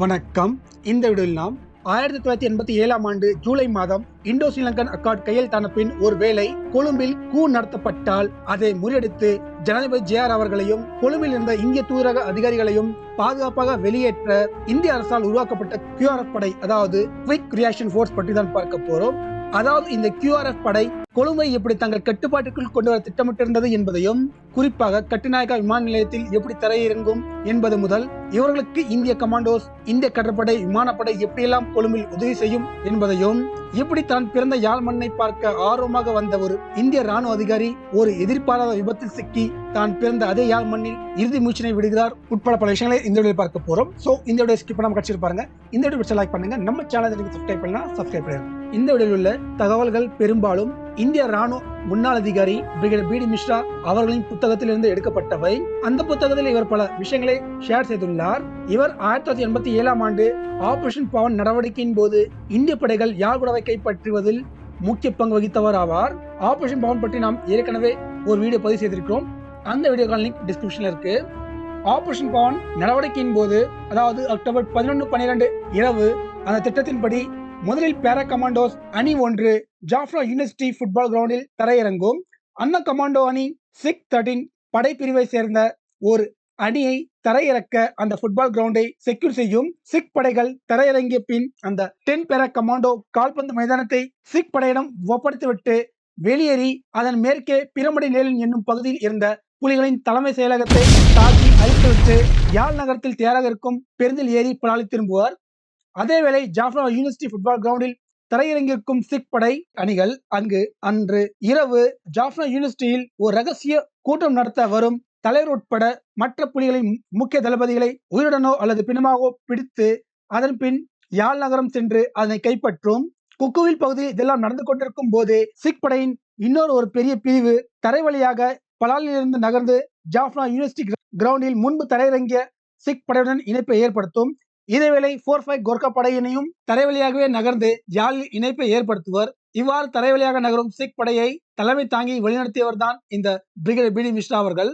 வணக்கம். இந்த வீடியோவில் நாம் ஆயிரத்தி தொள்ளாயிரத்தி எண்பத்தி ஏழாம் ஆண்டு ஜூலை மாதம் இந்தோ ஸ்ரீலங்கன் அக்கார்ட் கையெழுத்தான பின் ஒருவேளை கொழும்பில் கூ நடத்தப்பட்டால் அதை முறியடித்து ஜனாதிபதி ஜே ஆர் அவர்களையும் கொழும்பில் இருந்த இந்திய தூதரக அதிகாரிகளையும் பாதுகாப்பாக வெளியேற்ற இந்திய அரசால் உருவாக்கப்பட்ட கியூஆர்எஃப் படை அதாவது குவிக் ரியாக்ஷன் ஃபோர்ஸ் பற்றி தான் பார்க்க போறோம். அதாவது இந்த கியூஆர்எஃப் படை கொழும்பை எப்படி தங்கள் கட்டுப்பாட்டுக்குள் கொண்டு வர திட்டமிட்டிருந்தது என்பதையும் குறிப்பாக கட்டுநாயக்கா விமான நிலையத்தில் எப்படி தரையிறங்கும் என்பது முதல் இவர்களுக்கு இந்திய கமாண்டோஸ் இந்திய கடற்படை விமானப்படை எப்படியெல்லாம் கொழும்பில் உதவி செய்யும் என்பதையும் எப்படி தான் பிறந்த யாழ் மண்ணை பார்க்க ஆர்வமாக வந்த ஒரு இந்திய ராணுவ அதிகாரி ஒரு எதிர்பாராத விபத்தில் சிக்கி தான் பிறந்த அதே யாழ் மண்ணில் இறுதி மூச்சினை விடுகிறார் உட்பட பல விஷயங்களை இந்த வீடியோ பார்க்க போறோம். சோ இந்த வீடியோ ஸ்கிப் பண்ணாம கட்சி பாருங்க. இந்த வீடியோ லைக் பண்ணுங்க. நம்ம சேனல் சப்ஸ்கிரைப் பண்ணா சப்ஸ்கிரைப் பண்ணுங்க இந்த வீடியோவில் உள்ள தகவல்கள் பெரும்பாலும் இந்திய ராணுவ முன்னாள் அதிகாரி பிரிகேடர் பி டி மிஸ்ரா அவர்களின் புத்தகத்திலிருந்து எடுக்கப்பட்டவை. அந்த புத்தகத்தில் இவர் பல விஷயங்களை ஷேர் செய்துள்ளார். இவர் ஆயிரத்தி தொள்ளாயிரத்தி எண்பத்தி ஏழாம் ஆண்டு ஆபரேஷன் பவன் நடவடிக்கையின் போது இந்திய படைகள் யாழ்குடாவை கைப்பற்றுவதில் முக்கிய பங்கு வகித்தவர் ஆவார். ஆபரேஷன் பவன் பற்றி நாம் ஏற்கனவே ஒரு வீடியோ பதிவு செய்திருக்கிறோம். அந்த வீடியோக்கான லிங்க் டிஸ்கிரிப்ஷன்ல இருக்கு. ஆபரேஷன் பவன் நடவடிக்கையின் போது அதாவது அக்டோபர் பதினொன்று பன்னிரெண்டு இரவு அந்த திட்டத்தின்படி முதலில் பேரா கமாண்டோஸ் அணி ஒன்று ஜாஃப்ரா யூனிவர்சிட்டி ஃபுட்பால் கிரவுண்டில் தரையிறங்கும். அந்த கமாண்டோ அணி சிக் தேர்ட்டின் படைப்பிரிவை சேர்ந்த ஒரு அணியை தரையிறக்க அந்த ஃபுட்பால் கிரவுண்டை செக்யூர் செய்யும். சிக் படைகள் தரையிறங்கிய பின் அந்த டென் பேரா கமாண்டோ கால்பந்து மைதானத்தை சிக் படையிடம் ஒப்படைத்துவிட்டு வெளியேறி அதன் மேற்கே பிரமடை நேலன் என்னும் பகுதியில் இருந்த புலிகளின் தலைமை செயலகத்தை தாக்கி அழித்துவிட்டு யாழ் நகரத்தில் தயாராக இருக்கும் பெருந்தில் ஏறி பலாளி திரும்புவார். அதேவேளை ஜாஃப்னா யூனிவர்சிட்டி ஃபுட்பால் கிரவுண்டில் தரையிறங்கியிருக்கும் சிக் படை அணிகள் அங்கு அன்று இரவு ஜாஃப்ரா யூனிவர்சிட்டியில் ஒரு ரகசிய கூட்டம் நடத்த வரும் தலைவர் உட்பட மற்ற புலிகளின் முக்கிய தளபதிகளை உயிருடனோ அல்லது பிணமாகவோ பிடித்து அதன் பின் யாழ் நகரம் சென்று அதனை கைப்பற்றும். குக்குவில் பகுதியில் இதெல்லாம் நடந்து கொண்டிருக்கும் போது சிக் படையின் இன்னொரு ஒரு பெரிய பிரிவு தரை வழியாக பலாலிலிருந்து நகர்ந்து ஜாஃப்ரா யூனிவர்சிட்டி கிரவுண்டில் முன்பு தரையிறங்கிய சிக் படையுடன் இணைப்பை ஏற்படுத்தும். இதேவேளை ஃபோர் ஃபைவ் கோர்க்கா படையினையும் தரைவழியாகவே நகர்ந்து ஜாலில் இணைப்பை ஏற்படுத்துவர். இவ்வாறு தரைவழியாக நகரும் சிக் படையை தலைமை தாங்கி வழிநடத்தியவர் தான் இந்த பிரிகேடியர் பி டி மிஸ்ரா அவர்கள்.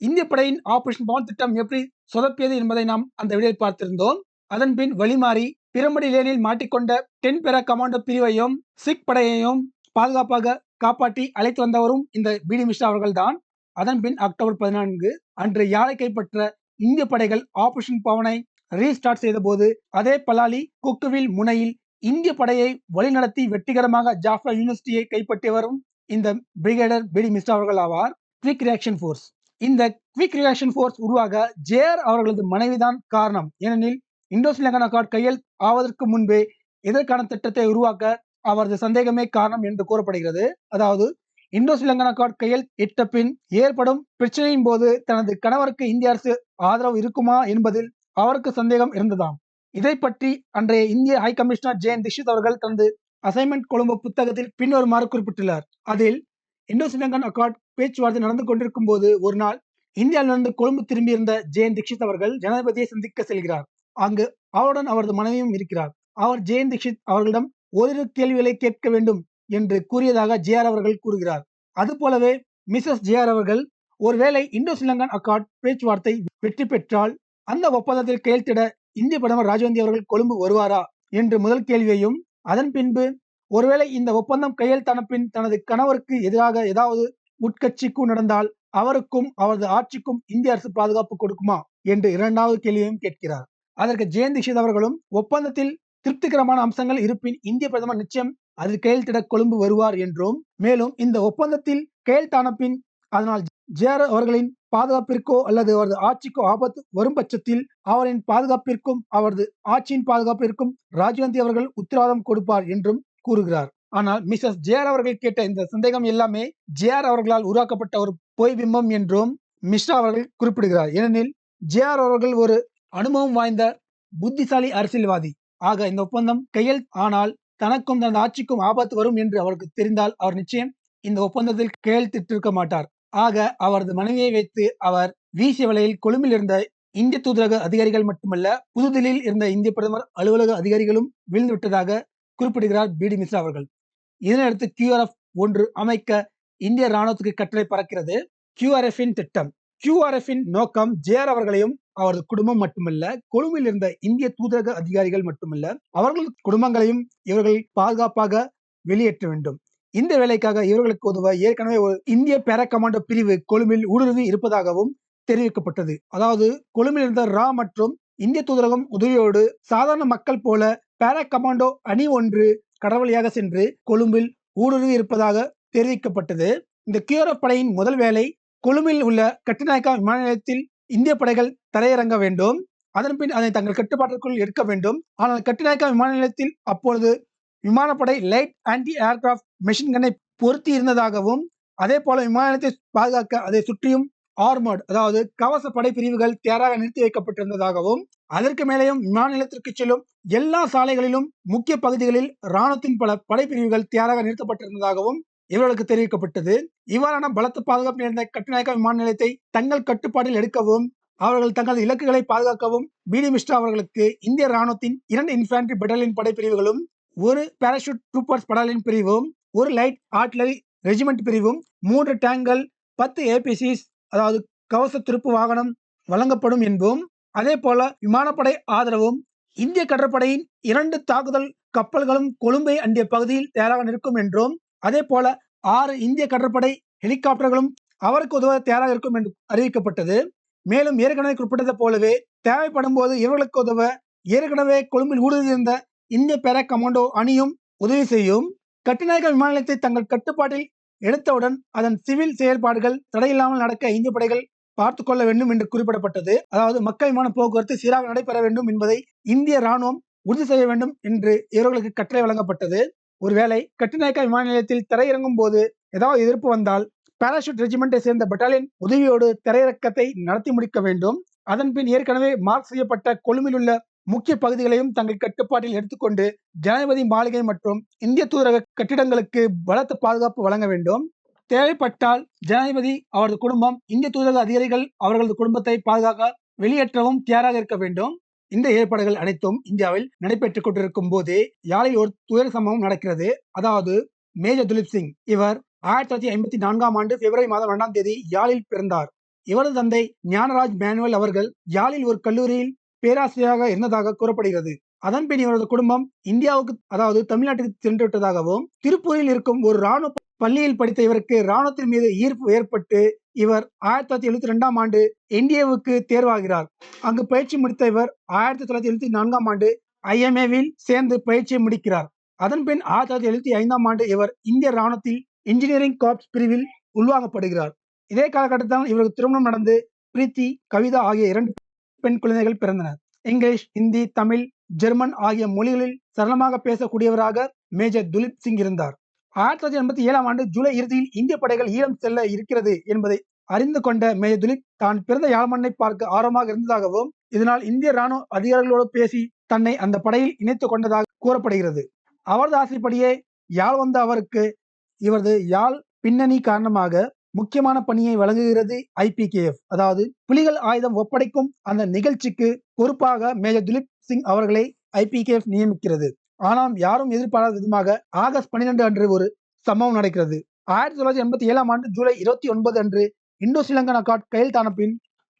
இந்திய படையின் ஆபரேஷன் பவன் திட்டம் எப்படி சொதப்பியது என்பதை நாம் அந்த வீடியோவில் பார்த்திருந்தோம். அதன் பின் வழிமாறி பிரம்படி லேனில் மாட்டிக்கொண்ட டென் பெற கமாண்டோ பிரிவையும் சிக் படையையும் பாதுகாப்பாக காப்பாற்றி அழைத்து வந்தவரும் இந்த பி டி மிஸ்ரா அவர்கள் தான் அதன் பின் அக்டோபர் பதினான்கு அன்று யாழை கைப்பற்ற இந்திய படைகள் ஆபரேஷன் பவனை ரீஸ்டார்ட் செய்தபோது அதே பலாலி குக்குவில் முனையில் இந்திய படையை வழிநடத்தி வெற்றிகரமாக ஜாஃப்ரா யூனிவர்சிட்டியை கைப்பற்றி வரும் இந்த பிரிகேடர் பிடி மிஸ்ரா அவர்கள் ஆவார். குவிக் ரியாக்ஷன் ஃபோர்ஸ் இந்த குவிக் ரியாக்ஷன் ஃபோர்ஸ் உருவாக ஜேஆர் அவர்களது மனைவிதான் காரணம். ஏனெனில் இண்டோ ஸ்ரீலங்கா கார்டு கையில் ஆவதற்கு முன்பே இதற்கான திட்டத்தை உருவாக்க அவரது சந்தேகமே காரணம் என்று கூறப்படுகிறது. அதாவது இந்தோ ஸ்ரீலங்கா கார்டு கையில் இட்ட பின் ஏற்படும் பிரச்சனையின் போது தனது கணவருக்கு இந்திய அரசு ஆதரவு இருக்குமா என்பதில் அவருக்கு சந்தேகம் இருந்ததாம். இதை பற்றி அன்றைய இந்திய ஹை கமிஷனர் ஜெயன் தீக்ஷித் அவர்கள் தனது அசைன்மெண்ட் கொழும்பு புத்தகத்தில் பின்வருமாறு குறிப்பிட்டுள்ளார். அதில் இந்தோ ஸ்ரீலங்கன் அக்கார்ட் பேச்சுவார்த்தை நடந்து கொண்டிருக்கும் போது ஒரு நாள் இந்தியாவிலிருந்து கொழும்பு திரும்பியிருந்த ஜெயன் தீக்ஷித் அவர்கள் ஜனாதிபதியை சந்திக்க செல்கிறார். அங்கு அவருடன் அவரது மனைவியும் இருக்கிறார். அவர் ஜெயன் தீக்ஷித் அவர்களிடம் ஓரிரு கேள்விகளை கேட்க வேண்டும் என்று கூறியதாக ஜேஆர் அவர்கள் கூறுகிறார். அதுபோலவே மிசஸ் ஜேஆர் அவர்கள் ஒருவேளை இந்தோ ஸ்ரீலங்கன் அக்கார்ட் பேச்சுவார்த்தை வெற்றி பெற்றால் அந்த ஒப்பந்தத்தில் கையெழுத்திட இந்திய பிரதமர் ராஜீவ்காந்தி அவர்கள் கொழும்பு வருவாரா என்று முதல் கேள்வியையும் அதன் பின்பு ஒருவேளை இந்த ஒப்பந்தம் கையெழுத்தான பின் தனது கணவருக்கு எதிராக ஏதாவது உட்கட்சிக்கு நடந்தால் அவருக்கும் அவரது ஆட்சிக்கும் இந்திய அரசு பாதுகாப்பு கொடுக்குமா என்று இரண்டாவது கேள்வியையும் கேட்கிறார். அதற்கு ஜெயந்த் தீஷித் அவர்களும் ஒப்பந்தத்தில் திருப்திகரமான அம்சங்கள் இருப்பின் இந்திய பிரதமர் நிச்சயம் அதில் கையெழுத்திட கொழும்பு வருவார் என்றும் மேலும் இந்த ஒப்பந்தத்தில் கையெழுத்தான பின் அதனால் ஜேஆர் அவர்களின் பாதுகாப்பிற்கோ அல்லது அவரது ஆட்சிக்கோ ஆபத்து வரும் பட்சத்தில் அவரின் பாதுகாப்பிற்கும் அவரது ஆட்சியின் பாதுகாப்பிற்கும் ராஜீவ்காந்தி அவர்கள் உத்தரவாதம் கொடுப்பார் என்றும் கூறுகிறார். ஆனால் மிஸ்ஸஸ் ஜேஆர் அவர்கள் கேட்ட இந்த சந்தேகம் எல்லாமே ஜேஆர் அவர்களால் உருவாக்கப்பட்ட ஒரு பொய் பிம்பம் என்றும் மிஸ்ரா அவர்கள் குறிப்பிடுகிறார். ஏனெனில் ஜேஆர் அவர்கள் ஒரு அனுபவம் வாய்ந்த புத்திசாலி அரசியல்வாதி. ஆக இந்த ஒப்பந்தம் கையெழு ஆனால் தனக்கும் தனது ஆட்சிக்கும் ஆபத்து வரும் என்று அவருக்கு தெரிந்தால் அவர் நிச்சயம் இந்த ஒப்பந்தத்தில் கையெழுத்திட்டிருக்க மாட்டார். ஆக அவரது மனைவியை வைத்து அவர் வீசிய வலையில் கொழும்பில் இருந்த இந்திய தூதரக அதிகாரிகள் மட்டுமல்ல புதுதில்லியில் இருந்த இந்திய பிரதமர் அலுவலக அதிகாரிகளும் விழுந்துவிட்டதாக குறிப்பிடுகிறார் பி டி மிஸ்ரா அவர்கள். இதனையடுத்து கியூஆர்எஃப் ஒன்று அமைக்க இந்திய ராணுவத்துக்கு கட்டளை பறக்கிறது. கியூஆர்எஃபின் திட்டம். கியூஆர்எஃபின் நோக்கம் ஜேஆர் அவர்களையும் அவரது குடும்பம் மட்டுமல்ல கொழும்பில் இருந்த இந்திய தூதரக அதிகாரிகள் மட்டுமல்ல அவர்கள் குடும்பங்களையும் இவர்கள் பாதுகாப்பாக வெளியேற்ற வேண்டும். இந்த வேலைக்காக இவர்களுக்கு உதவ ஏற்கனவே ஒரு இந்திய பேரா கமாண்டோ பிரிவு கொழும்பில் ஊடுருவி இருப்பதாகவும் தெரிவிக்கப்பட்டது. அதாவது கொழும்பில் இருந்த ரா மற்றும் இந்திய தூதரகம் உதவியோடு சாதாரண மக்கள் போல பேரா கமாண்டோ அணி ஒன்று கடவுளியாக சென்று கொழும்பில் ஊடுருவி இருப்பதாக தெரிவிக்கப்பட்டது. இந்த கியூரோ படையின் முதல் வேலை கொழும்பில் உள்ள கட்டுநாயக்கா விமான நிலையத்தில் இந்திய படைகள் தரையிறங்க வேண்டும். அதன் பின் அதை தங்கள் கட்டுப்பாட்டிற்குள் எடுக்க வேண்டும். ஆனால் கட்டுநாயக்கா விமான நிலையத்தில் அப்பொழுது விமானப்படை லைட் ஆன்டி ஏர்கிராஃப்ட் மெஷின் கன்னை பொருத்தி இருந்ததாகவும் அதே போல விமான பாதுகாக்க அதை சுற்றியும் ஆர்மர்ட் அதாவது கவச படை பிரிவுகள் தயாராக நிறுத்தி வைக்கப்பட்டிருந்ததாகவும் அதற்கு மேலேயும் விமான நிலையத்திற்கு செல்லும் எல்லா சாலைகளிலும் முக்கிய பகுதிகளில் இராணுவத்தின் பல படைப்பிரிவுகள் தயாராக நிறுத்தப்பட்டிருந்ததாகவும் இவர்களுக்கு தெரிவிக்கப்பட்டது. இவ்வாறான பலத்த பாதுகாப்பு நிறைந்த கட்டுநாயக்க விமான நிலையத்தை தங்கள் கட்டுப்பாட்டில் எடுக்கவும் அவர்கள் தங்களது இலக்குகளை பாதுகாக்கவும் பிடி மிஸ்ரா அவர்களுக்கு இந்திய ராணுவத்தின் இரண்டு இன்ஃபேண்ட்ரி பெட்டாலியன் படைப்பிரிவுகளும் ஒரு பாராஷூட் ட்ரூப்பர்ஸ் படாலின் பிரிவும் ஒரு லைட் ஆர்ட்லரி ரெஜிமெண்ட் பிரிவும் மூன்று டேங்கள் பத்து ஏபிசிஸ் அதாவது கவச திருப்பு வாகனம் வழங்கப்படும் என்பதும் அதே போல விமானப்படை ஆதரவும் இந்திய கடற்படையின் இரண்டு தாக்குதல் கப்பல்களும் கொழும்பை அண்டிய பகுதியில் தயாராக நிற்கும் என்றும். அதே போல ஆறு இந்திய கடற்படை ஹெலிகாப்டர்களும் அவருக்கு உதவ தயாராக இருக்கும் என்று அறிவிக்கப்பட்டது. மேலும் ஏற்கனவே குறிப்பிட்டது போலவே தேவைப்படும் போது இவர்களுக்கு உதவ ஏற்கனவே கொழும்பில் ஊடுருவியிருந்த இந்திய பேரா கமாண்டோ அணியும் உதவி செய்யும். கட்டுநாயக்க விமான நிலையத்தை தங்கள் கட்டுப்பாட்டில் எடுத்தவுடன் அதன் சிவில் செயல்பாடுகள் தடையில்லாமல் நடக்க இந்திய படைகள் பார்த்து கொள்ள வேண்டும் என்று குறிப்பிடப்பட்டது. அதாவது மக்கள் விமான போக்குவரத்து சீராக நடைபெற வேண்டும் என்பதை இந்திய ராணுவம் உறுதி செய்ய வேண்டும் என்று இவர்களுக்கு கட்டளை வழங்கப்பட்டது. ஒருவேளை கட்டுநாயக்கா விமான நிலையத்தில் தரையிறங்கும் போது ஏதாவது எதிர்ப்பு வந்தால் பாராசூட் ரெஜிமெண்டை சேர்ந்த பட்டாலியன் உதவியோடு திரையிறக்கத்தை நடத்தி முடிக்க வேண்டும். அதன் பின் ஏற்கனவே மார்க் செய்யப்பட்ட கொழும்பில் உள்ள முக்கிய பகுதிகளையும் தங்கள் கட்டுப்பாட்டில் எடுத்துக்கொண்டு ஜனாதிபதி மாளிகை மற்றும் இந்திய தூதரக கட்டிடங்களுக்கு பலத்த பாதுகாப்பு வழங்க வேண்டும். தேவைப்பட்டால் ஜனாதிபதி அவரது குடும்பம் இந்திய தூதரக அதிகாரிகள் அவர்களது குடும்பத்தை பாதுகாக்க வெளியேற்றவும் தயாராக இருக்க வேண்டும். இந்த ஏற்பாடுகள் அனைத்தும் இந்தியாவில் நடைபெற்றுக் கொண்டிருக்கும் போது யாழில் ஒரு துயர சம்பவம் நடக்கிறது. அதாவது மேஜர் துலிப் சிங் இவர் ஆயிரத்தி தொள்ளாயிரத்தி ஐம்பத்தி நான்காம் ஆண்டு பிப்ரவரி மாதம் இரண்டாம் தேதி யாழில் பிறந்தார். இவரது தந்தை ஞானராஜ் மேனுவல் அவர்கள் யாழில் ஒரு கல்லூரியில் பேராசிரியராக இருந்ததாக கூறப்படுகிறது. அதன்பின் இவரது குடும்பம் இந்தியாவுக்கு அதாவது தமிழ்நாட்டுக்கு சென்று விட்டதாகவும் திருப்பூரில் இருக்கும் ஒரு ராணுவ பள்ளியில் படித்த இவருக்கு இராணுவத்தின் மீது ஈர்ப்பு ஏற்பட்டு இவர் ஆயிரத்தி தொள்ளாயிரத்தி எழுபத்தி ரெண்டாம் ஆண்டு என்டிஏவுக்கு தேர்வாகிறார். அங்கு பயிற்சி முடித்த இவர் ஆயிரத்தி தொள்ளாயிரத்தி எழுபத்தி நான்காம் ஆண்டு ஐஎம்ஏவில் சேர்ந்து பயிற்சியை முடிக்கிறார். அதன் பின் ஆயிரத்தி தொள்ளாயிரத்தி எழுபத்தி ஐந்தாம் ஆண்டு இவர் இந்திய ராணுவத்தில் இன்ஜினியரிங் கார்ப்ஸ் பிரிவில் உள்வாங்கப்படுகிறார். இதே காலகட்டத்தில் இவருக்கு திருமணம் நடந்து பிரீத்தி கவிதா ஆகிய இரண்டு பெண் குழந்தைகள் பிறந்தனர். இங்கிலீஷ் ஹிந்தி தமிழ் ஜெர்மன் ஆகிய மொழிகளில் சரளமாக பேசக்கூடியவராக மேஜர் துலிப் சிங் இருந்தார். ஆயிரத்தி தொள்ளாயிரத்தி எண்பத்தி ஏழாம் ஆண்டு ஜூலை இறுதியில் இந்திய படைகள் ஈழம் செல்ல இருக்கிறது என்பதை அறிந்து கொண்ட மேஜர் துலிப் தான் பிறந்த யாழ்மண்ணை பார்க்க ஆர்வமாக இருந்ததாகவும் இதனால் இந்திய ராணுவ அதிகாரிகளோடு பேசி தன்னை அந்த படையில் இணைத்துக் கொண்டதாக கூறப்படுகிறது. அவரது ஆசைப்படியே யாழ் வந்த அவருக்கு இவரது யாழ் பின்னணி காரணமாக முக்கியமான பணியை வழங்குகிறது ஐபிகேஎஃப் அதாவது புலிகள் ஆயுதம் ஒப்படைக்கும் அந்த நிகழ்ச்சிக்கு பொறுப்பாக மேஜர் துலிப் சிங் அவர்களை ஐபிகேஎஃப் நியமிக்கிறது. ஆனால் யாரும் எதிர்பாராத விதமாக ஆகஸ்ட் பன்னிரெண்டு அன்று ஒரு சம்பவம் நடக்கிறது. ஆயிரத்தி தொள்ளாயிரத்தி எண்பத்தி ஏழாம் ஆண்டு ஜூலை இருபத்தி ஒன்பது அன்று இந்தோ ஸ்ரீலங்கன் அக்காட் கையெழுத்தான பின்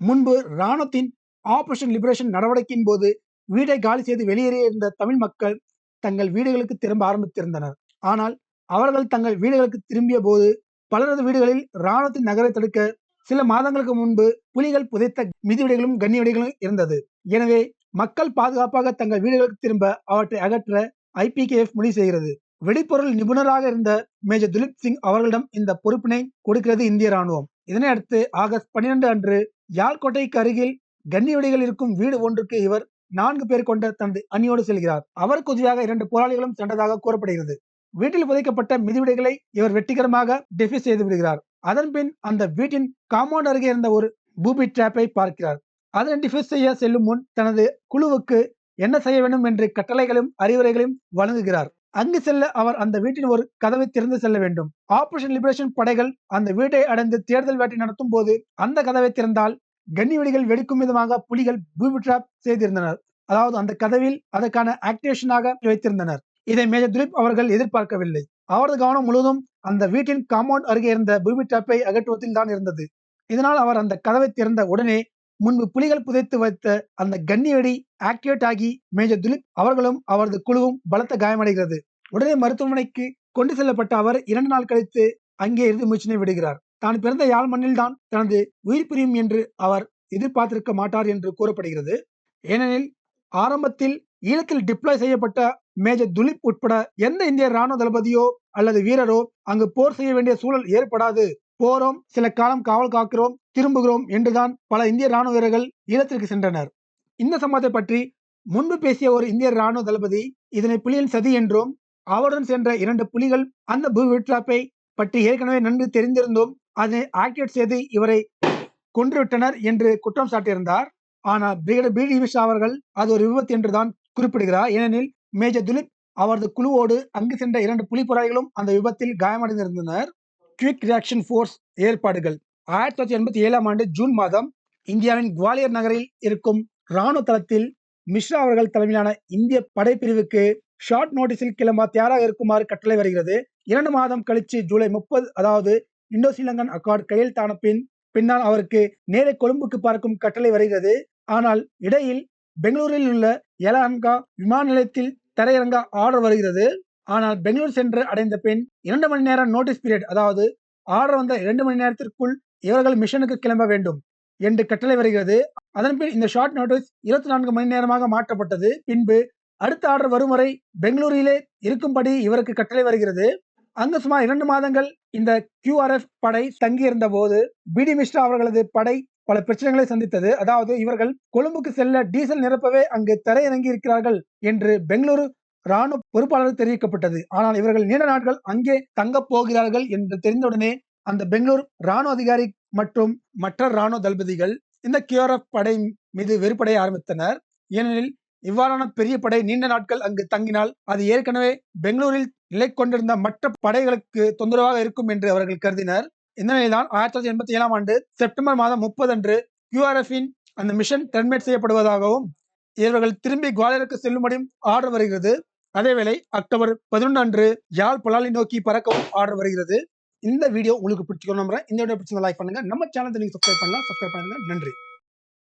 முன்பு இராணுவத்தின் ஆபரேஷன் லிபரேஷன் நடவடிக்கையின் போது வீட்டை காலி செய்து வெளியேறிய இருந்த தமிழ் மக்கள் தங்கள் வீடுகளுக்கு திரும்ப ஆரம்பித்திருந்தனர். ஆனால் அவர்கள் தங்கள் வீடுகளுக்கு திரும்பிய போது பலரது வீடுகளில் இராணுவத்தின் நகரை தடுக்க சில மாதங்களுக்கு முன்பு புலிகள் புதைத்த மிதிவெடிகளும் கண்ணிவெடிகளும் இருந்தது. எனவே மக்கள் பாதுகாப்பாக தங்கள் வீடுகளுக்கு திரும்ப அவற்றை அகற்ற ஐபிகேஎஃப் முடிவு செய்கிறது. வெடிப்பொருள் நிபுணராக இருந்த மேஜர் துலிப் சிங் அவர்களிடம் இந்த பொறுப்பினை கொடுக்கிறது இந்திய ராணுவம் இதனை அடுத்து ஆகஸ்ட் பன்னிரண்டு அன்று யாழ்கோட்டைக்கு அருகில் கண்ணிவெடிகள் இருக்கும் வீடு ஒன்றுக்கு இவர் நான்கு பேர் கொண்ட தனது அணியோடு செல்கிறார். அவருக்கு உதவியாக இரண்டு போராளிகளும் சென்றதாக கூறப்படுகிறது. வீட்டில் புதைக்கப்பட்ட மிதிவிடைகளை இவர் வெற்றிகரமாக டெஃபிஸ் செய்து விடுகிறார். அதன் பின் அந்த வீட்டின் காம்பவுண்ட் அருகே இருந்த ஒரு பூபி டிராப்பை பார்க்கிறார். அதனை டிஃபியூஸ் செய்ய செல்லும் முன் தனது குழுவுக்கு என்ன செய்ய வேண்டும் என்று கட்டளைகளும் அறிவுரைகளையும் வழங்குகிறார். அங்கு செல்ல அவர் அந்த வீட்டின் ஒரு கதவை திறந்து செல்ல வேண்டும். ஆபரேஷன் லிபரேஷன் படைகள் அந்த வீட்டை அடைந்து தேடுதல் வேட்டை நடத்தும் போது அந்த கதவை திறந்தால் கன்னி வெடிகள் வெடிக்கும் விதமாக புலிகள் பூபி டிராப் செய்திருந்தனர். அதாவது அந்த கதவில் அதற்கான ஆக்டிவேஷனாக வைத்திருந்தனர். இதை மேஜர் துலீப் அவர்கள் எதிர்பார்க்கவில்லை. அவரது கவனம் முழுவதும் அந்த வீட்டின் காம்பவுண்ட் அருகே இருந்த பூமி டிராப்பை அகற்றுவதில் தான் இருந்தது. இதனால் அவர் அந்த கதவை திறந்த உடனே முன்பு புலிகள் புதைத்து வைத்த அந்த கன்னிவெடி ஆக்டிவேட் ஆகி மேஜர் துலீப் அவர்களும் அவரது குழுவும் பலத்த காயமடைகிறது. உடனே மருத்துவமனைக்கு கொண்டு செல்லப்பட்ட அவர் இரண்டு நாள் கழித்து அங்கே இருந்து மூச்சினை விடுகிறார். தான் பிறந்த யாழ் மண்ணில்தான் தனது உயிர் பிரியும் என்று அவர் எதிர்பார்த்திருக்க மாட்டார் என்று கூறப்படுகிறது. ஏனெனில் ஆரம்பத்தில் ஈழத்தில் டிப்ளாய் செய்யப்பட்ட மேஜர் துலிப் உட்பட எந்த இந்திய ராணுவ தளபதியோ அல்லது வீரரோ அங்கு போர் செய்ய வேண்டிய சூழல் ஏற்படாது. போறோம் சில காலம் காவல் காக்கிறோம் திரும்புகிறோம் என்றுதான் பல இந்திய ராணுவ வீரர்கள் ஈழத்திற்கு சென்றனர். இந்த சம்பவத்தை பற்றி முன்பு பேசிய ஒரு இந்திய ராணுவ தளபதி இதனை புலியின் சதி என்றும் அவருடன் சென்ற இரண்டு புலிகள் அந்த பூவிட்ராப்பை பற்றி ஏற்கனவே நன்கு தெரிந்திருந்தும் அதனை ஆக்டிவேட் செய்து இவரை கொன்றுவிட்டனர் என்று குற்றம் சாட்டியிருந்தார். ஆனால் பிரிகேடர் பி. டி. மிஸ்ரா அவர்கள் அது ஒரு விபத்து என்றுதான் குறிப்பிடுகிறார். ஏனெனில் மேஜர் துலிப் அவரது குழுவோடு அங்கு சென்ற இரண்டு புலிப்பொறாய்களும் அந்த விபத்தில் காயமடைந்திருந்தனர். குவிக் ரியாக்ஷன் ஃபோர்ஸ் ஏற்பாடுகள். ஆயிரத்தி தொள்ளாயிரத்தி எண்பத்தி ஏழாம் ஆண்டு ஜூன் மாதம் இந்தியாவின் குவாலியர் நகரில் இருக்கும் ராணுவ தளத்தில் மிஸ்ரா அவர்கள் தலைமையிலான இந்திய படைப்பிரிவுக்கு ஷார்ட் நோட்டீஸில் கிளம்ப தயாராக இருக்குமாறு கட்டளை வருகிறது. இரண்டு மாதம் கழிச்சு ஜூலை முப்பது அதாவது இந்தோ ஸ்ரீலங்கன் அக்கார்ட் கையெழுத்தான பின் பின்னால் அவருக்கு நேரே கொழும்புக்கு பார்க்கும் கட்டளை வருகிறது. ஆனால் இடையில் பெங்களூரில் உள்ள எலஹன்கா விமான நிலையத்தில் தரையிறங்க ஆர்டர் வருகிறது. ஆனால் பெங்களூர் சென்று அடைந்த பின் இரண்டு மணி நேரம் நோட்டீஸ் பீரியட் அதாவது ஆர்டர் வந்த இரண்டு மணி நேரத்திற்குள் இவர்கள் மிஷனுக்கு கிளம்ப வேண்டும் என்று கட்டளை வருகிறது. அதன் பின் இந்த ஷார்ட் நோட்டீஸ் இருபத்தி நான்கு மணி நேரமாக மாற்றப்பட்டது. பின்பு அடுத்த ஆர்டர் வரும் வரை பெங்களூரிலே இருக்கும்படி இவருக்கு கட்டளை வருகிறது. அங்கு சுமார் இரண்டு மாதங்கள் இந்த கியூஆர்எஃப் படை தங்கியிருந்த போது பிடி மிஸ்ரா அவர்களது படை பல பிரச்சனைகளை சந்தித்தது. அதாவது இவர்கள் கொழும்புக்கு செல்ல டீசல் நிரப்பவே அங்கு தரையிறங்கி இருக்கிறார்கள் என்று பெங்களூரு ராணுவ பொறுப்பாளர் தெரிவிக்கப்பட்டது. ஆனால் இவர்கள் நீண்ட நாட்கள் அங்கே தங்கப் போகிறார்கள் என்று தெரிந்தவுடனே அந்த பெங்களூர் ராணுவ அதிகாரி மற்றும் மற்ற ராணுவ தளபதிகள் இந்த கியூஆர்எஃப் படை மீது வெறுப்படைய ஆரம்பித்தனர். ஏனெனில் இவ்வாறான பெரிய படை நீண்ட நாட்கள் அங்கு தங்கினால் அது ஏற்கனவே பெங்களூரில் நிலை கொண்டிருந்த மற்ற படைகளுக்கு தொந்தரவாக இருக்கும் என்று அவர்கள் கருதினர். இந்த நிலையில்தான் ஆயிரத்தி தொள்ளாயிரத்தி எண்பத்தி ஏழாம் ஆண்டு செப்டம்பர் மாதம் முப்பது அன்று கியூஆர்எஃபின் அந்த மிஷன் டெர்மினேட் செய்யப்படுவதாகவும் இவர்கள் திரும்பி குவாலியருக்கு செல்லும்படியும் ஆர்டர் வருகிறது. அதேவேளை அக்டோபர் பதினொன்று அன்று யாழ் பலாலி நோக்கி பறக்கவும் ஆர்டர் வருகிறது. இந்த வீடியோ உங்களுக்கு பிடிச்சிக்கணும் நம்புறேன். இந்த வீடியோ பிடிச்சிருந்தா லைக் பண்ணுங்க. நம்ம சேனல் நீங்க சப்ஸ்கிரைப் பண்ணலாம். சப்ஸ்கிரைப் பண்ணுங்க. நன்றி.